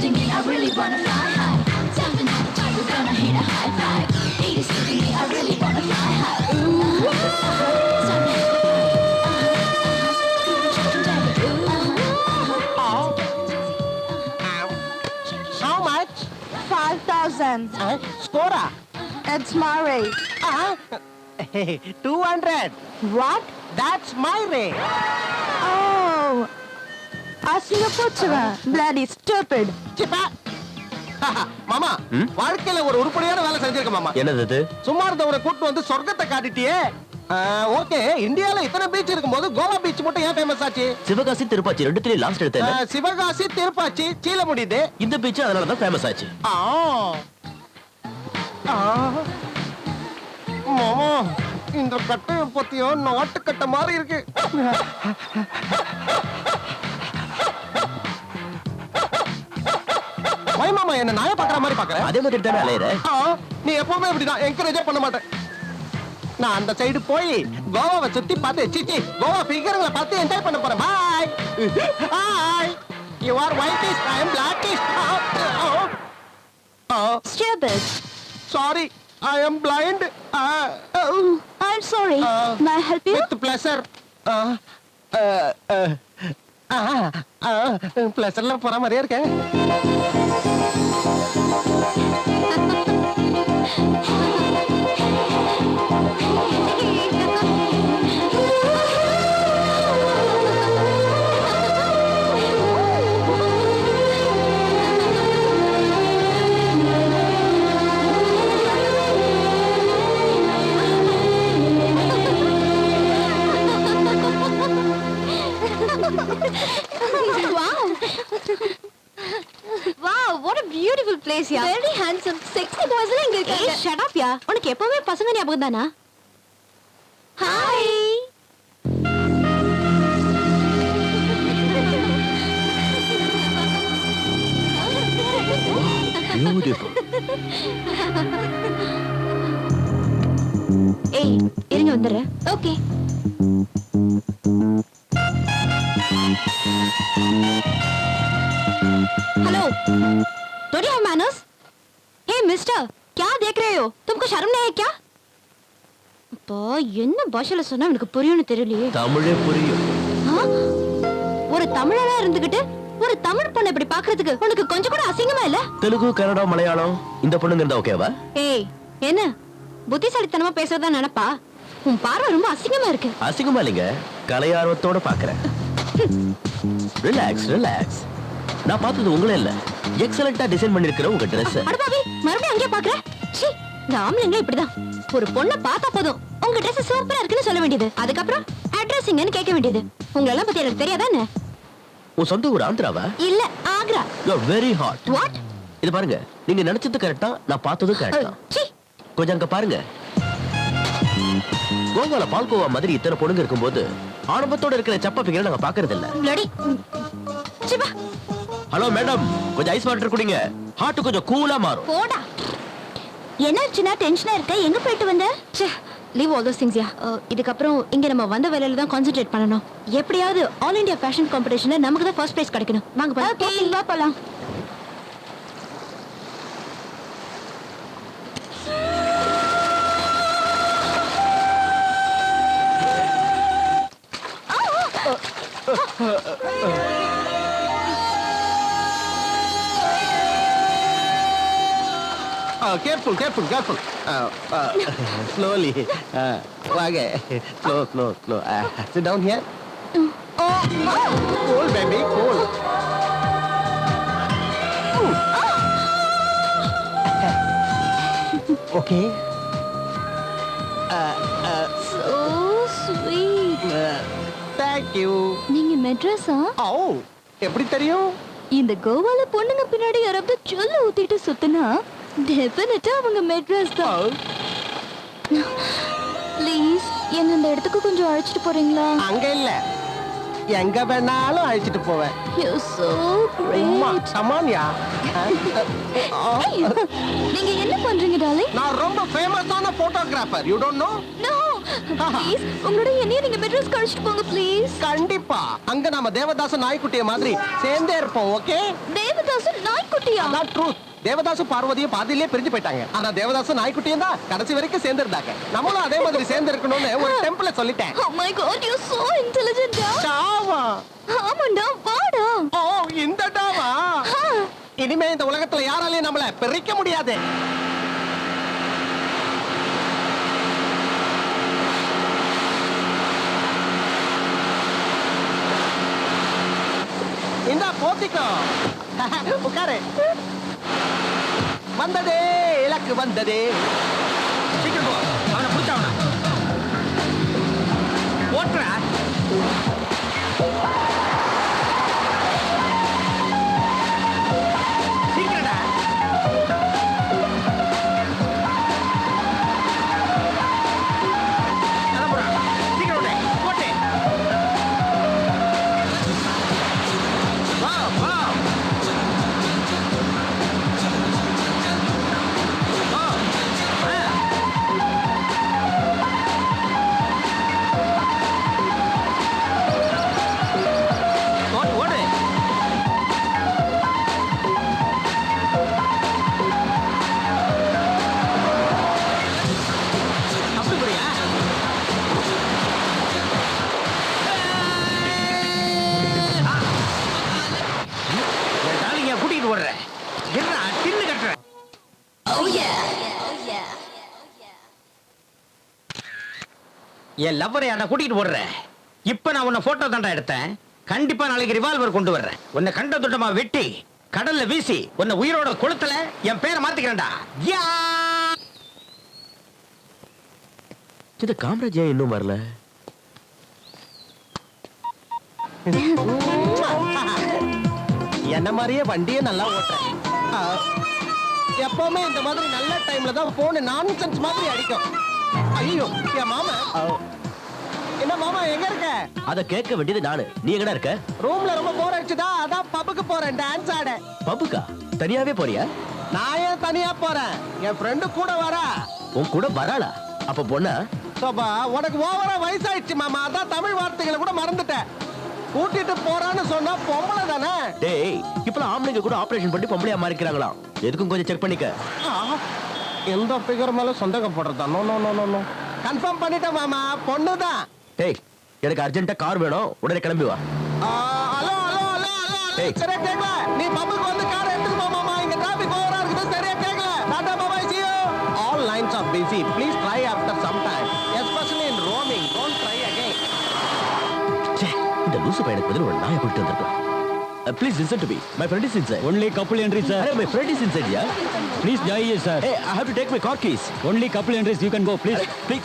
tempting I really wanna fly high. Jumping on the top, we're gonna hit a high five. Eat is me, I really wanna fly high. Ooh, uh-huh. Time to hit the How much? 5,000. Scora. It's my rate. Uh, 200. What? That's my rate. Oh. அசிங்க போச்சுவன் bloody stupid. சிப்பா. மாமா வாழ்க்கையில ஒரு உருப்படியான வேலை செஞ்சிருக்க மாமா. என்னது இது? சும்மா இருந்தவரை கூட்டு வந்து சொர்க்கத்தை காட்டிட்டியே. ஓகே இந்தியால இத்தனை பீச் இருக்கும்போது கோவா பீச் மட்டும் ஏன் ஃபேமஸ் ஆச்சு? சிவகாசி திருப்பாச்சி ரெண்டுத்துலயும் லாஸ்ட் எடுத்தேன் சிவகாசி திருப்பாச்சி சீல முடியுது இந்த பீச் அதனால தான் ஃபேமஸ் ஆச்சு. மாமா இந்த கட்டைய பத்தியும் நாட்டு கட்டை மாதிரி இருக்கு. மாமா என்ன நாய பாக்குற மாதிரி பாக்குற அதே மாதிரி தானே அலையிற? ஆ, நீ எப்பவுமே இப்படிதான். என்கரேஜே பண்ண மாட்டேன். நான் அந்த சைடு போய் கோவாவை சுத்தி பார்த்து சிச்சி கோவா ஃபிகர்களை பார்த்து என்ஜாய் பண்ண போறேன். Bye hi you are white is I am black is Stupid. Sorry I am blind I'm sorry. Uh, May I help you? With pleasure பிளஷர்ல போற மாதிரியா இருக்க Thank you. Very handsome. Sexy boys எல்லாம் இங்க இருக்காங்க. Shut up, yeah. உனக்கு எப்பவுமே பசங்க ஞாபகம் தானா? Hi. பியூட்டிஃபுல் ஏய், இருங்க வந்துடுறேன். Okay. Hello Don't you have manners hey mister क्या देख रहे हो तुमको शर्म नहीं है क्या அப்பா என்ன பாஷையில சொன்னா எனக்கு புரியும்னு தெரியலையே தமிழே புரியும் ஆ? ஒரு தமிழனா இருந்துகிட்டு ஒரு தமிழ் பொண்ணை இப்படி பாக்குறதுக்கு உனக்கு கொஞ்சம் கூட அசிங்கமா இல்ல தெலுங்கு கன்னடா மலையாளம் இந்த பொண்ணுங்க இருந்தா ஓகேவா ஏய் என்ன புத்திசாலித்தனமா பேசுறதா நினைப்பா உன் பார்வை ரொம்ப அசிங்கமா இருக்கு அசிங்கமா இல்லைங்க கலை ஆர்வத்தோட பாக்குறேன் ரிலாக்ஸ் ரிலாக்ஸ் நான் பார்த்தது உங்களே இல்ல எக்ஸலண்டா டிசைன் பண்ணிருக்கிற உங்க Dress. அடபாவி மறுபடியும் அங்கேயே பாக்குற சீ இந்த இப்படிதான். ஒரு பொண்ணை பார்த்தா போதும். உங்க Dress சூப்பரா இருக்குன்னு சொல்ல வேண்டியது. அதுக்கப்புறம் அட்ரஸ் எங்கன்னு கேட்க வேண்டியது. உங்களெல்லாம் பத்தி எனக்கு தெரியாதானே உன் சொந்த ஊர் ஆந்திராவா? இல்ல Agra. You are very hot what இது பாருங்க நீங்க நினைச்சது கரெக்டா நான் பார்த்ததும் கரெக்டா சீ கொஞ்சம் அங்க பாருங்க. கோவால பால்கோவா மாதிரி இத்தனை பொண்ணுங்க இருக்கும்போது ஆரம்பத்தோட இருக்கிற சப்ப பிகரை நாங்க பாக்குறது இல்ல பிளடி சிபா ஹலோ மேடம் கொஞ்சம் ஐஸ் வாட்டர் குடிங்க. ஹார்ட் கொஞ்சம் கூலா மாறும். போடா. என்னாச்சுன்னா டென்ஷனா இருக்க? எங்க போயிட்டு வந்த? ச்சே leave all those things yeah இதுக்கப்புறம் இங்க நம்ம வந்த வேலையில தான் கான்சென்ட்ரேட் பண்ணணும். எப்படியாவது ஆல் இந்தியா ஃபேஷன் காம்படிஷன்ல நமக்கு தான் ஃபர்ஸ்ட் பிரைஸ் கிடைக்கணும். வாங்க போலாம். கேர்ஃபுல் கேர்ஃபுல் கேர்ஃபுல் ஸ்லோலி வாங்க. Slow slow slow sit down here cool baby cool okay so sweet thank you நீங்க மெட்ராஸா? ஓ எப்படி தெரியும்? இந்த கோவால பொண்ணுங்க பின்னாடி யாராவது சொல்லு ஊத்திட்டு சுத்தினா? டெஃபினட்டா அவங்க மெட்ராஸ் தான். ப்ளீஸ் என்ன இந்த இடத்துக்கு கொஞ்சம் அழைச்சிட்டு போறீங்களா? அங்க இல்ல. எங்க வேணாலும் அழைச்சிட்டு போவேன். யூ சோ கிரேட் சமானியா நீங்க என்ன பண்றீங்க டார்லிங் நான் ரொம்ப ஃபேமஸான photographer you don't know no please உங்களோட என்னைய நீங்க மெட்ராஸ் அழைச்சிட்டு போங்க ப்ளீஸ் கண்டிப்பா. அங்க நாம தேவதாச நாய்க்குட்டிய மாதிரி சேர்ந்தே இருப்போம் ஓகே தேவதாசன் நாய்க்குட்டி அப்படியா அதான் ட்ரூத் தேவதாசும் பார்வதியும் பாதியிலே பிரிஞ்சு போயிட்டாங்க. ஆனா தேவதாசும் நாய்க்குட்டியும் தான் கடைசி வரைக்கும் சேர்ந்து இருந்தாங்க நம்மளும் அதே மாதிரி சேர்ந்து இருக்கணும்னு ஒரு டெம்பிள சொல்லிட்டேன். Oh my god, you're so intelligent, டா. சாவா ஆமாண்டா, வாடா. ஓ இந்த ஆ, இனிமே இந்த உலகத்துல யாராலையும் நம்மள பிரிக்க முடியாது. இந்த போத்திக்கோ. உட்காரு. வந்ததே இலக்கு வந்ததே. சீக்கிரம் போ. அவனை பிடிச்சவன கூட்டிகிட்டு ஓடுற என்ன தின்னு கட்டுற? Oh yeah. என் லவ்வரை என்ன கூட்டிகிட்டு ஓடுற இப்ப நான் உன்னை போட்டோ தாண்டா எடுத்தேன். கண்டிப்பா நாளைக்கு ரிவால்வர் கொண்டு வர்றேன். உன்னை கண்ட துண்டமா வெட்டி கடல்ல வீசி உன்னை உயிரோட கொளுத்தல என் பேரை மாத்திக்கிறேன்டா. யா! இந்த காமராஜ் இன்னும் வரல? என்ன மாதிரியே வண்டியே நல்லா ஓட்டுறேன். எப்பவுமே இந்த மாதிரி நல்ல டைம்ல தான் போன் நான்சென்ஸ் மாதிரி அடிக்கும். ஐயோ என் மாமா. என்ன மாமா எங்க இருக்க? அத கேட்க வேண்டியது நானு. நீ எங்கடா இருக்க? ரூம்ல ரொம்ப போர் அடிச்சுதா? அதான் பப்புக்கு போறேன் டான்ஸ் ஆட. பப்புக்கா தனியாவே போறியா? நான் ஏன் தனியா போறேன்? என் ஃப்ரெண்டு கூட வரா. உன் கூட வராளா? அப்ப பொண்ணா? சோபா உனக்கு ஓவரா வயசாயிடுச்சு மாமா. அதான் தமிழ் வார்த்தைகளை கூட மறந்துட்டேன். கூட்டிட்டு போறான்னு சொன்னா பொம்பளை தானே? டேய் இப்பலாம் ஆம்பளைங்க கூட ஆபரேஷன் பண்ணி பொம்பளையா மாறிக்கிறாங்களாம். எதுக்கும் கொஞ்சம் செக் பண்ணிக்க. எந்த பிகர் மேல சொந்தகம் போடுறதா no no no no no confirm பண்ணிட்டேன் மாமா பொண்ணுதான் டேய் எனக்கு அர்ஜென்ட்டா கார் வேணும். உடனே கிளம்பி வா. ஹலோ ஹலோ ஹலோ ஹலோ ஏய். சரியா கேக்கல? நீ பப்புக்கு வந்து கார் எடுத்துட்டு போ மாமா. இங்க டிராபிக் ஓவரா இருக்குது. சரியா கேக்கல? Tata bye see you. All lines are busy. இந்த லூசு பையனுக்கு பதில் ஒரு நாயை கூட்டிட்டு வந்திருக்கலாம் please listen to me my friend is inside Only couple entries, sir. Array my friend is inside yeah Please join us, sir. Hey, I have to take my car keys. Only couple entries, you can go, please. Please.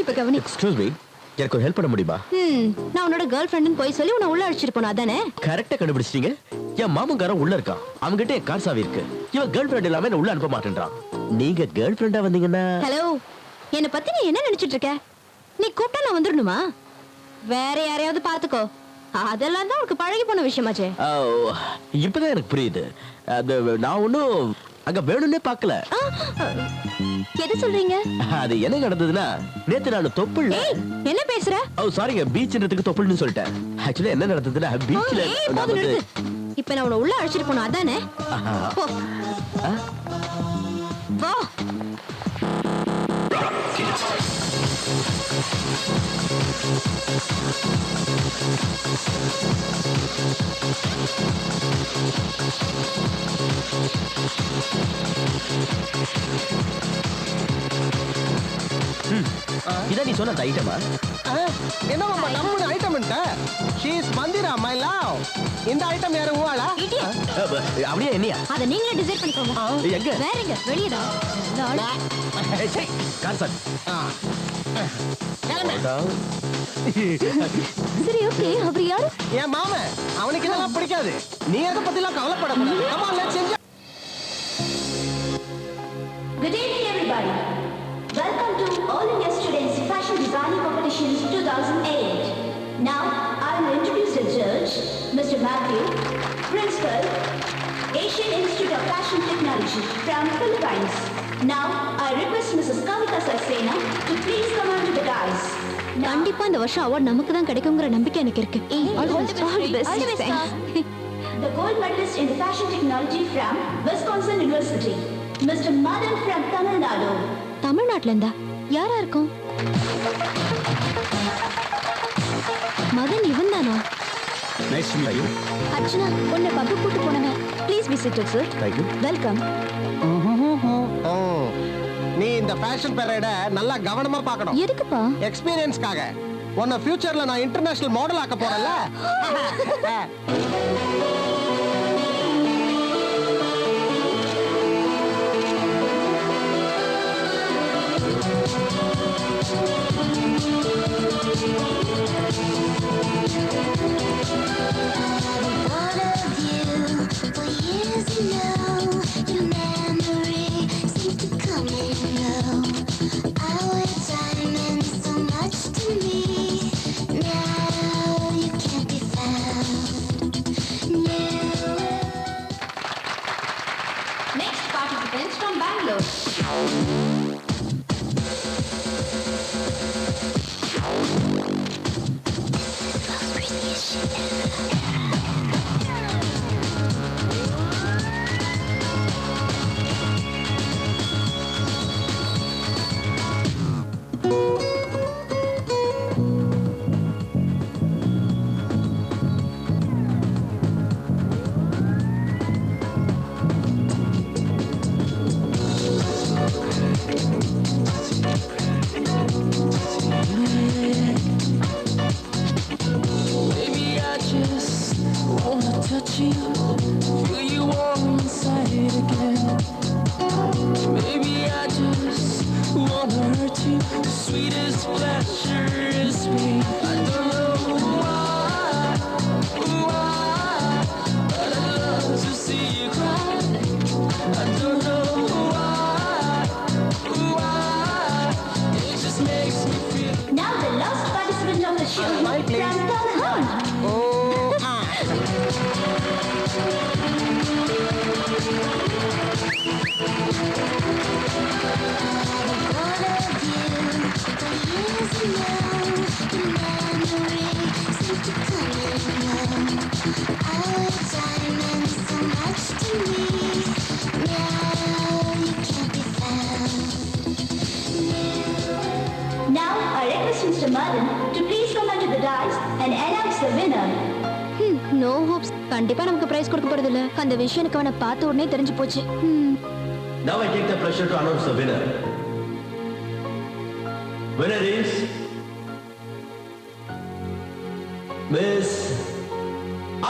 இப்ப கவனி Excuse me. எனக்கு ஒரு help பண்ண முடியுமா நான் உன்னோட girl ஃப்ரெண்டுன்னு போய் சொல்லி உன்னை உள்ள அழைச்சிட்டு போனா அதானே கரெக்டா கண்டுபிடிச்சிட்டீங்க என் மாமன்காரன் உள்ள இருக்கான் அவன்கிட்ட என் கார் சாவி இருக்கு இவன் கேர்ள் ஃப்ரெண்ட் இல்லாம என்ன உள்ள அனுப்ப மாட்டேன்றான் நீங்க கேர்ள் ஃப்ரெண்டா வந்தீங்கன்னா ஹலோ என்னை பத்தி நீ என்ன நினைச்சிட்டு இருக்க? நீ கூப்பிட்டா நான் வந்துடணுமா? வேற யாரையாவது பாத்துக்கோ அதெல்லாம் தான் உனக்கு பழகி போன விஷயமாச்சே. இப்பதான் எனக்கு புரியுது. நான் ஒன்னும் அங்க வேணும்னே பார்க்கல. ஆ, எது சொல்றீங்க? அது என்ன நடந்ததுன்னா நேத்து நான் தொப்புள் என்ன பேசுற? ஓ சாரிங்க பீச்ன்றதுக்கு தொப்புள்னு சொல்லிட்டேன். ஆக்சுவலி என்ன நடந்ததுன்னா பீச்ல இப்ப நான் உன்னை உள்ள அழைச்சிட்டு போனோம் அதானே? வா. இதான் நீ சொன்ன ஐட்டமா என்ன மாமா நம்ம item she is Mandira my love இந்த ஐட்டம் யாரு உவாளா. அப்படியே என்னையா? அத நீங்களே டிசைட் பண்ணிக்கோங்க. எங்க வேற எங்க? வெளியடா. நல்ல ஆள். ஏய், சீ, கார் சாவி சரி ஓகே அவர் யாரு? என் மாமன். அவனுக்கு இதெல்லாம் பிடிக்காது. நீ எதை பத்திலாம் கவலைப்படக்கூடாது. Come on let's enjoy Good evening, everybody. Welcome to All India 2008. Now, I will introduce the judge, Mr. Matthew, Principal, Asian Institute of Fashion Technology from Philippines. Now, I request Mrs. Kavita Saxena to please come onto the dais. கண்டிப்பா இந்த வருஷம் award நமக்கு தான் கிடைக்குங்கிற நம்பிக்கை எனக்கு இருக்கு All the best. All the best, Thanks. The gold medalist in the fashion technology from Wisconsin University, Mr. Madan from Tamil Nadu. தமிழ்நாட்டுல இருந்தா யாரா இருக்கும் nice to meet you Archana உன்னை பப்பு கூட்டு போனவன் please visit sir thank you welcome. நீ இந்த fashion பெரேட நல்லா கவனமா பார்க்கணும். எதுக்குப்பா? எக்ஸ்பீரியன்ஸ்க்காக உன்னை ஃபியூச்சர்ல நான் இன்டர்நேஷனல் மாடல் ஆக்க போறேன்ல. vem from Bangalore. No hopes கண்டிப்பா நமக்கு பிரைஸ் கொடுக்க போறது இல்ல அந்த விஷயம் எனக்கு அவனை பார்த்த உடனே தெரிஞ்சு போச்சு. Now I take the pressure to announce the winner. Winner is Miss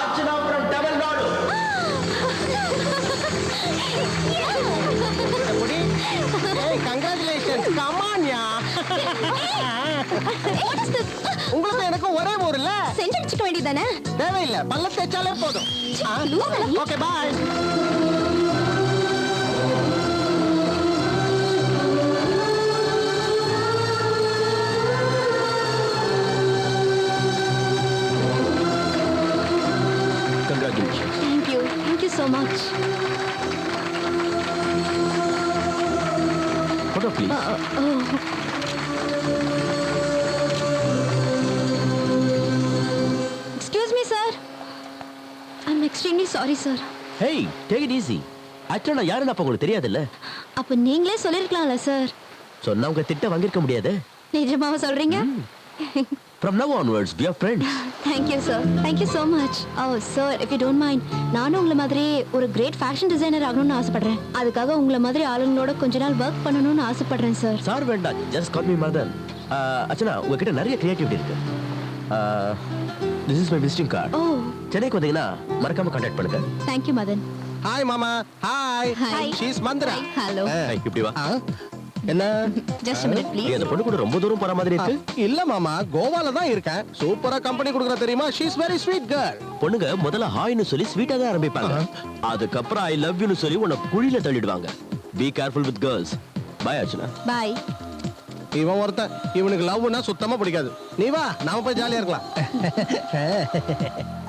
Archana from Tamil Nadu. எப்படி? ஏய் கங்க்ராச்சுலேஷன்ஸ் கமான்யா உங்களுக்கு எனக்கு ஒரே ஊர்ல. செஞ்சு அடிச்சுக்க வேண்டியதானே தேவையில்லை. பல்ல தேய்ச்சாலே போதும். Okay bye excuse me sir I'm extremely sorry sir Hey, take it easy. Archana யாருன்னு அப்ப உங்களுக்கு தெரியாதுல்ல? அப்போ நீங்களே சொல்லிருக்கலாம்ல சார் சொன்னா உங்க திட்ட வாங்கிருக்க முடியாது. நிஜமாவா சொல்றீங்க? From now onwards, we are friends. Thank you sir thank you so much oh sir if you don't mind நானும் உங்களை மாதிரி ஒரு கிரேட் ஃபேஷன் டிசைனர் ஆகணும்னு ஆசைப்படுறேன். அதுக்காக உங்களை மாதிரி ஆளுங்களோட கொஞ்ச நாள் ஒர்க் பண்ணணும்னு ஆசைப்படுறேன் சார் சார் வேண்டாம். Just call me Madan Archana உங்ககிட்ட நிறைய கிரியேட்டிவிட்டி இருக்கு. This is my visiting card oh சென்னைக்கு வந்தீங்கன்னா மறக்காம கான்டாக்ட் பண்ணுங்க. தேங்க் யூ மதன் ஹாய் மாமா. Hi Hi. She's Mandira hello இப்படி வா? என்ன? ஜஸ்ட் மினிட் நீ ப்ளீஸ் அந்த பொண்ணு கூட ரொம்ப தூரம் போற மாதிரி இருக்கு. இல்ல மாமா கோவால தான் இருக்கேன். சூப்பரா கம்பெனி கொடுக்குற தெரியுமா? ஷீஸ் வெரி ஸ்வீட் கேர்ள் பொண்ணுங்க முதல்ல ஹாய்னு சொல்லி ஸ்வீட்டா தான் ஆரம்பிப்பாங்க. அதுக்கப்புறம் ஐ லவ் சொல்லி உன்னை குழியில தள்ளிடுவாங்க. Be careful with girls bye Archana. Bye இவன் ஒருத்தன். இவனுக்கு லவ்னா சுத்தமா பிடிக்காது. நீ வா நாம போய் ஜாலியா இருக்கலாம்.